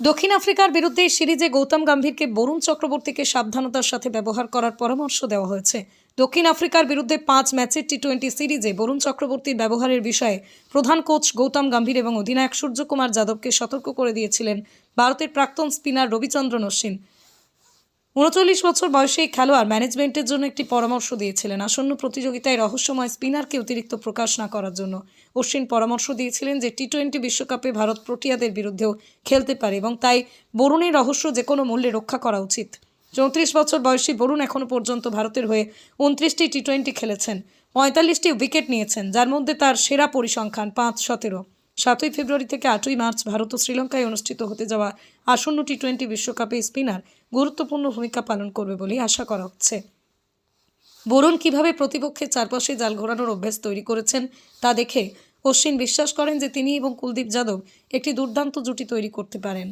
দক্ষিণ আফ্রিকার বিরুদ্ধে সিরিজে গৌতম গম্ভীরকে বরুণ চক্রবর্তীকে সাবধানতার সাথে ব্যবহার করার পরামর্শ দেওয়া হয়েছে। দক্ষিণ আফ্রিকার বিরুদ্ধে পাঁচ ম্যাচের টি টোয়েন্টি সিরিজে বরুণ চক্রবর্তীর ব্যবহারের বিষয়ে প্রধান কোচ গৌতম গম্ভীর এবং অধিনায়ক সূর্যকুমার যাদবকে সতর্ক করে দিয়েছিলেন ভারতের প্রাক্তন স্পিনার রবিচন্দ্রন অশ্বিন। উনচল্লিশ বছর বয়সে এই খেলোয়াড় ম্যানেজমেন্টের জন্য একটি পরামর্শ দিয়েছিলেন। আসন্ন প্রতিযোগিতায় রহস্যময় স্পিনারকে অতিরিক্ত প্রকাশ না করার জন্য অশ্বিন পরামর্শ দিয়েছিলেন যে টি টোয়েন্টি বিশ্বকাপে ভারত প্রোটিয়াদের বিরুদ্ধেও খেলতে পারে এবং তাই বরুণের রহস্য যে কোনো মূল্যে রক্ষা করা উচিত। চৌত্রিশ বছর বয়সী বরুণ এখনও পর্যন্ত ভারতের হয়ে উনত্রিশটি টি টোয়েন্টি খেলেছেন, পঁয়তাল্লিশটি উইকেট নিয়েছেন, যার মধ্যে তার সেরা পরিসংখ্যান পাঁচ সতেরো। সাতই ফেব্রুয়ারি থেকে আটই মার্চ ভারত ও শ্রীলঙ্কায় অনুষ্ঠিত হতে যাওয়া আসন্ন টি টোয়েন্টি বিশ্বকাপে স্পিনার গুরুত্বপূর্ণ ভূমিকা পালন করবে বলে আশা করা হচ্ছে। বরুণ কীভাবে প্রতিপক্ষের চারপাশে জাল ঘোরানোর অভ্যাস তৈরি করেছেন তা দেখে অশ্বিন বিশ্বাস করেন যে তিনি এবং কুলদীপ যাদব একটি দুর্দান্ত জুটি তৈরি করতে পারেন।